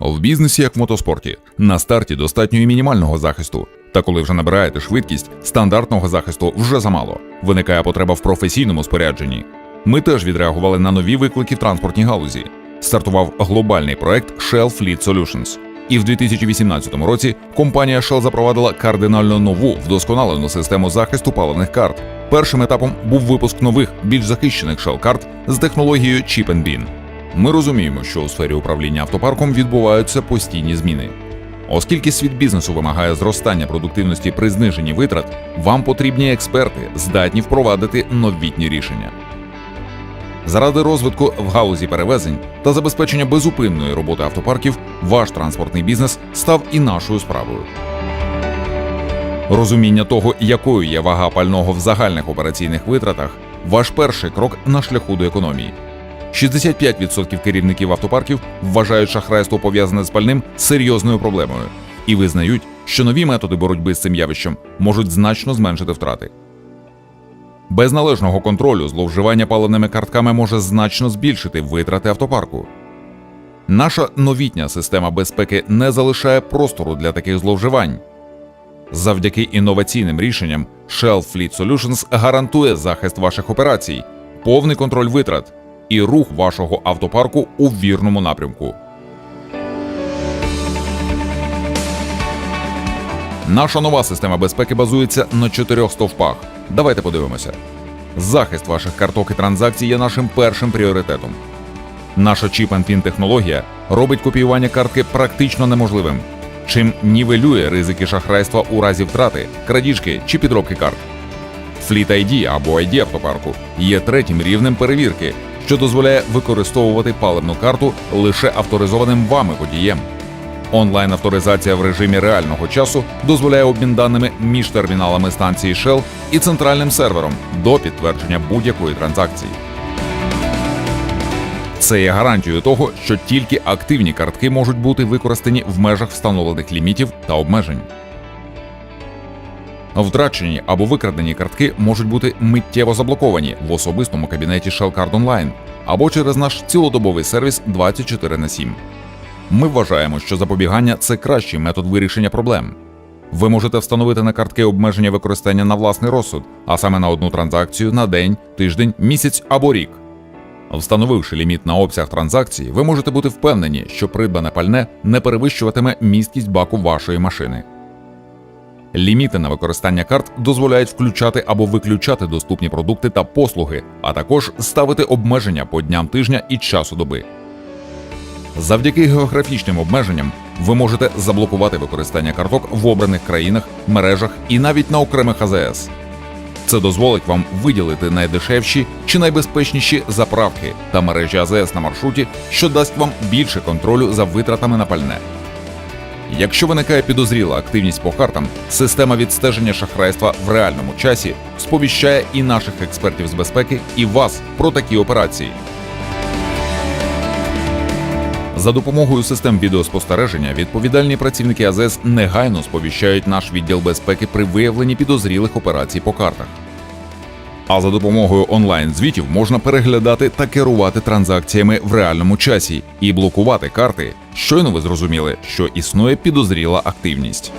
В бізнесі, як в мотоспорті, на старті достатньо і мінімального захисту. Та коли вже набираєте швидкість, стандартного захисту вже замало. Виникає потреба в професійному спорядженні. Ми теж відреагували на нові виклики в транспортній галузі. Стартував глобальний проект Shell Fleet Solutions. І в 2018 році компанія Shell запровадила кардинально нову вдосконалену систему захисту паливних карт. Першим етапом був випуск нових, більш захищених Shell карт з технологією Chip and Bean. Ми розуміємо, що у сфері управління автопарком відбуваються постійні зміни. Оскільки світ бізнесу вимагає зростання продуктивності при зниженні витрат, вам потрібні експерти, здатні впровадити новітні рішення. Заради розвитку в галузі перевезень та забезпечення безупинної роботи автопарків, ваш транспортний бізнес став і нашою справою. Розуміння того, якою є вага пального в загальних операційних витратах, ваш перший крок на шляху до економії. 65% керівників автопарків вважають шахрайство пов'язане з пальним серйозною проблемою і визнають, що нові методи боротьби з цим явищем можуть значно зменшити втрати. Без належного контролю зловживання паливними картками може значно збільшити витрати автопарку. Наша новітня система безпеки не залишає простору для таких зловживань. Завдяки інноваційним рішенням Shell Fleet Solutions гарантує захист ваших операцій, повний контроль витрат і рух вашого автопарку у вірному напрямку. Наша нова система безпеки базується на чотирьох стовпах. Давайте подивимося. Захист ваших карток і транзакцій є нашим першим пріоритетом. Наша чіп пін технологія робить копіювання картки практично неможливим, чим нівелює ризики шахрайства у разі втрати, крадіжки чи підробки карт. Fleet ID або ID автопарку є третім рівнем перевірки, що дозволяє використовувати паливну карту лише авторизованим вами водієм. Онлайн-авторизація в режимі реального часу дозволяє обмін даними між терміналами станції Shell і центральним сервером до підтвердження будь-якої транзакції. Це є гарантією того, що тільки активні картки можуть бути використані в межах встановлених лімітів та обмежень. Втрачені або викрадені картки можуть бути миттєво заблоковані в особистому кабінеті Shell Card Online або через наш цілодобовий сервіс 24 на 7. Ми вважаємо, що запобігання це кращий метод вирішення проблем. Ви можете встановити на картки обмеження використання на власний розсуд, а саме на одну транзакцію на день, тиждень, місяць або рік. Встановивши ліміт на обсяг транзакції, ви можете бути впевнені, що придбане пальне не перевищуватиме місткість баку вашої машини. Ліміти на використання карт дозволяють включати або виключати доступні продукти та послуги, а також ставити обмеження по дням тижня і часу доби. Завдяки географічним обмеженням ви можете заблокувати використання карток в обраних країнах, мережах і навіть на окремих АЗС. Це дозволить вам виділити найдешевші чи найбезпечніші заправки та мережі АЗС на маршруті, що дасть вам більше контролю за витратами на пальне. Якщо виникає підозріла активність по картам, система відстеження шахрайства в реальному часі сповіщає і наших експертів з безпеки, і вас про такі операції. За допомогою систем відеоспостереження відповідальні працівники АЗС негайно сповіщають наш відділ безпеки при виявленні підозрілих операцій по картах. А за допомогою онлайн-звітів можна переглядати та керувати транзакціями в реальному часі і блокувати карти. Щойно ви зрозуміли, що існує підозріла активність.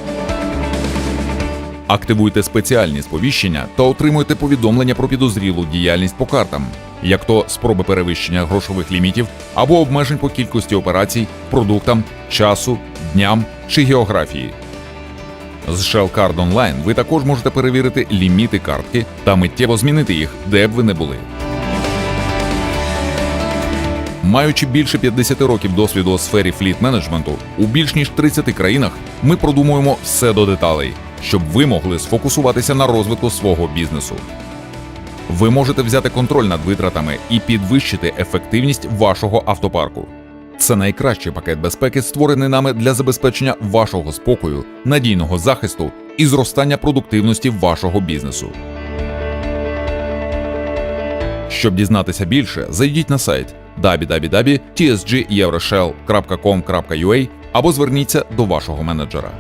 Активуйте спеціальні сповіщення та отримуйте повідомлення про підозрілу діяльність по картам, як то спроби перевищення грошових лімітів або обмежень по кількості операцій, продуктам, часу, дням чи географії. З Shell Card Online ви також можете перевірити ліміти картки та миттєво змінити їх, де б ви не були. Маючи більше 50 років досвіду у сфері фліт-менеджменту, у більш ніж 30 країнах ми продумуємо все до деталей, щоб ви могли сфокусуватися на розвитку свого бізнесу. Ви можете взяти контроль над витратами і підвищити ефективність вашого автопарку. Це найкращий пакет безпеки, створений нами для забезпечення вашого спокою, надійного захисту і зростання продуктивності вашого бізнесу. Щоб дізнатися більше, зайдіть на сайт www.tsgeuroshelл.com.ua або зверніться до вашого менеджера.